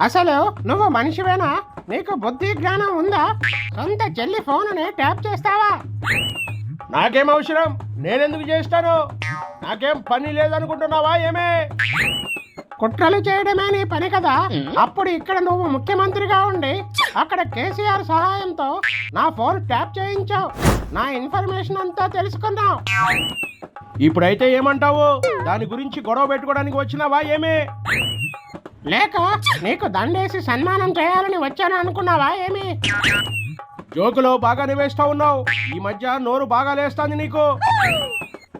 అసలు నువ్వు మనిషివేనా? నీకు బుద్ధి జ్ఞానం ఉందా? సొంత చెల్లి ఫోనుని ట్యాప్ చేస్తావా? నాకేం అవసరం? నేనెందుకు చేస్తాను? నాకేం పని లేదనుకుంటున్నావా ఏమే? కుట్రలు చేయడమే నీ పని కదా? అప్పుడు ఇక్కడ నువ్వు ముఖ్యమంత్రిగా ఉండి అక్కడ కేసీఆర్ సహాయంతో నా ఫోన్ ట్యాప్ చేయించావు. నా ఇన్ఫర్మేషన్ అంతా తెలుసుకున్నావు. ఇప్పుడైతే ఏమంటావు? దాని గురించి గొడవ పెట్టుకోవడానికి వచ్చినావా ఏమే? లేక నీకు దండేసి సన్మానం చేయాలని వచ్చాను అనుకున్నావా ఏమి? జోకులో బాగానే వేస్తా ఉన్నావు. ఈ మధ్య నోరు బాగా లేస్తాంది నీకు.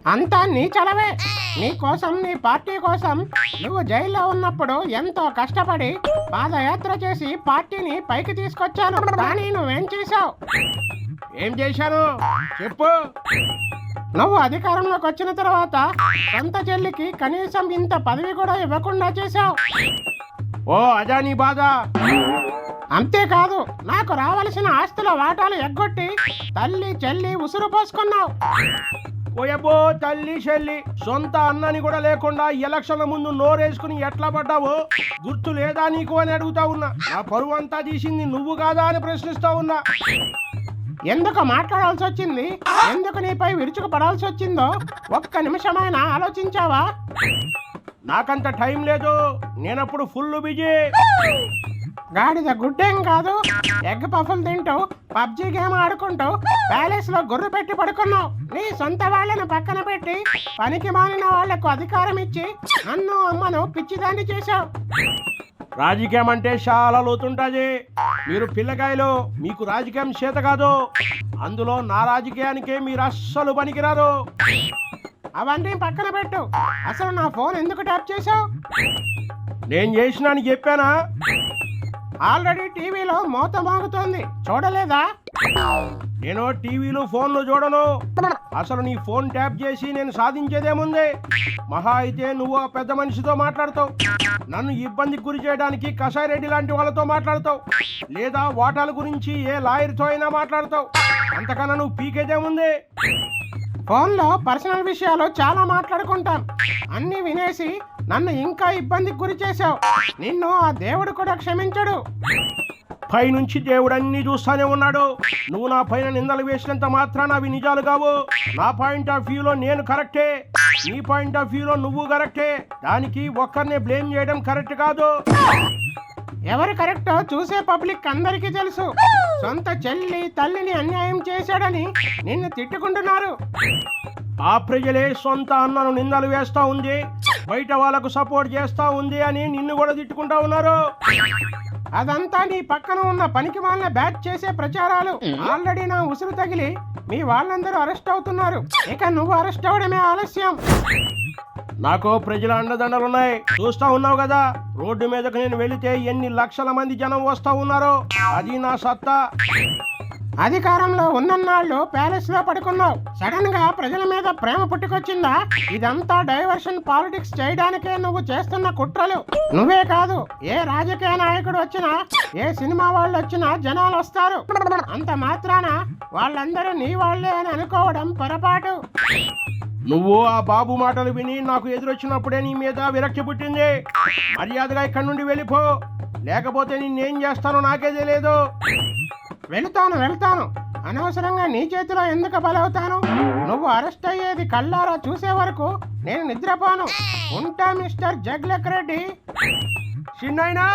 అంతా నీ చలవే. నీ కోసం నీ పార్టీ కోసం నువ్వు జైల్లో ఉన్నప్పుడు ఎంతో కష్టపడి పాదయాత్ర చేసి పార్టీని పైకి తీసుకొచ్చాను. కానీ నువ్వేం చేశావు? ఏం చేశాను? చెప్పు. నువ్వు అధికారంలోకి వచ్చిన తర్వాత సొంత చెల్లికి కనీసం ఇంత పదవి కూడా ఇవ్వకుండా చేశావు. ఓ అజానీ బాధ. అంతేకాదు నాకు రావలసిన ఆస్తుల వాటాలు ఎగ్గొట్టి తల్లి చెల్లి ఉసురు పోసుకున్నావు. ఓయబ్బో తల్లి చెల్లి సొంత అన్నని కూడా లేకుండా ఎలక్షన్ల ముందు నోరేసుకుని ఎట్లా పడ్డావో గుర్తు లేదా నీకు అని అడుగుతా ఉన్నా. నా పరువు అంతా తీసింది నువ్వు కాదా అని ప్రశ్నిస్తా ఉన్నా. ఎందుకు మాట్లాడాల్సి వచ్చింది? ఎందుకు నీపై విరుచుకు పడాల్సి వచ్చిందో ఒక్క నిమిషమైనా ఆలోచించావా? నాకంత టైం లేదు. నేనప్పుడు ఫుల్ బిజీ. గాడిద గుడ్డేం కాదు. ఎగ్ పఫులు తింటూ పబ్జి గేమ్ ఆడుకుంటూ ప్యాలెస్లో గుర్రు పెట్టి పడుకున్నావు. నీ సొంత వాళ్ళను పక్కన పెట్టి పనికి మానిన వాళ్ళకు అధికారం ఇచ్చి నన్ను అమ్మను పిచ్చిదాన్ని చేశావు. రాజకీయం అంటే చాలా లోతుంటది. మీరు పిల్లకాయలు మీకు రాజకీయం చేత కాదు. అందులో నా రాజకీయానికే మీరు అస్సలు పనికిరారు. అవన్నీ పక్కన పెట్టు. అసలు నా ఫోన్ ఎందుకు ట్యాప్ చేశావు? నేను చేసినా అని చెప్పానా? ఆల్రెడీ టీవీలో మోత మోగుతోంది. చూడలేదా? నేను టీవీలు ఫోన్లు చూడను. అసలు నీ ఫోన్ ట్యాప్ చేసి నేను సాధించేదేముంది? మహా అయితే నువ్వు ఆ పెద్ద మనిషితో మాట్లాడతావు. నన్ను ఇబ్బందికి గురి చేయడానికి కషాయ రెడ్డి లాంటి వాళ్ళతో మాట్లాడతావు. లేదా వాటాల గురించి ఏ లాయర్తో అయినా మాట్లాడతావు. అంతకన్నా నువ్వు పీకేదేముంది? ఫోన్లో పర్సనల్ విషయాలు చాలా మాట్లాడుకుంటాం అన్ని వినేసి నన్ను ఇంకా ఇబ్బందికి గురి చేశావు. నిన్ను ఆ దేవుడు కూడా క్షమించడు. పైనుంచి దేవుడు అన్ని చూస్తానే ఉన్నాడు. నువ్వు నా పైన నిందలు వేసినంత మాత్రాన అవి నిజాలు కావు. నా పాయింట్ ఆఫ్ వ్యూలో నేను కరెక్టే. నీ పాయింట్ ఆఫ్ వ్యూలో నువ్వు కరెక్టే. దానికి ఒక్కరినే బ్లేమ్ చేయడం కరెక్ట్ కాదు. ఎవరు కరెక్టో చూసే పబ్లిక్ అందరికీ తెలుసు. సొంత చెల్లి తల్లిని అన్యాయం చేశాడని నిన్ను తిట్టుకుంటున్నారు. ఆ ప్రజలే సొంత అన్నను నిందలు వేస్తా ఉంది. బయట వాళ్ళకు సపోర్ట్ చేస్తా ఉంది అని నిన్ను కూడా తిట్టుకుంటా ఉన్నారు. అదంతా నీ పక్కన ఉన్న పనికి వాళ్ళ బ్యాచ్ చేసే ప్రచారాలు. ఆల్రెడీ నా ఉసురు తగిలి మీ వాళ్ళందరూ అరెస్ట్ అవుతున్నారు. ఇక నువ్వు అరెస్ట్ అవడమే ఆలస్యం. నాకు ప్రజల అండదండలు ఉన్నాయి. చూస్తా ఉన్నావు కదా రోడ్డు మీదకు నేను వెళితే ఎన్ని లక్షల మంది జనం వస్తా ఉన్నారో? అది నా సత్తా. అధికారంలో ఉన్నన్నాళ్ళు ప్యాలెస్లో పడుకున్నావు. సడన్గా ప్రజల మీద ప్రేమ పుట్టుకొచ్చిందా? ఇదంతా డైవర్షన్ పాలిటిక్స్ చేయడానికే నువ్వు చేస్తున్న కుట్రలు. నువ్వే కాదు ఏ రాజకీయ నాయకుడు వచ్చినా ఏ సినిమా వాళ్ళు వచ్చినా జనాలు వస్తారు. అంత మాత్రాన వాళ్ళందరూ నీ వాళ్ళే అని అనుకోవడం పొరపాటు. నువ్వు ఆ బాబు మాటలు విని నాకు ఎదురొచ్చినప్పుడే నీ మీద విరక్తి పుట్టింది. మర్యాదగా ఇక్కడి నుండి వెళ్ళిపో. లేకపోతే నిన్నేం చేస్తానో నాకే తెలియదు. వెళ్తాను వెళ్తాను. అనవసరంగా నీ చేతిలో ఎందుకు బలవుతాను? నువ్వు అరెస్ట్ అయ్యేది కళ్ళారా చూసే వరకు నేను నిద్రపోను. ఉంటా మిస్టర్ జగ్లక్ రెడ్డి చిన్నైనా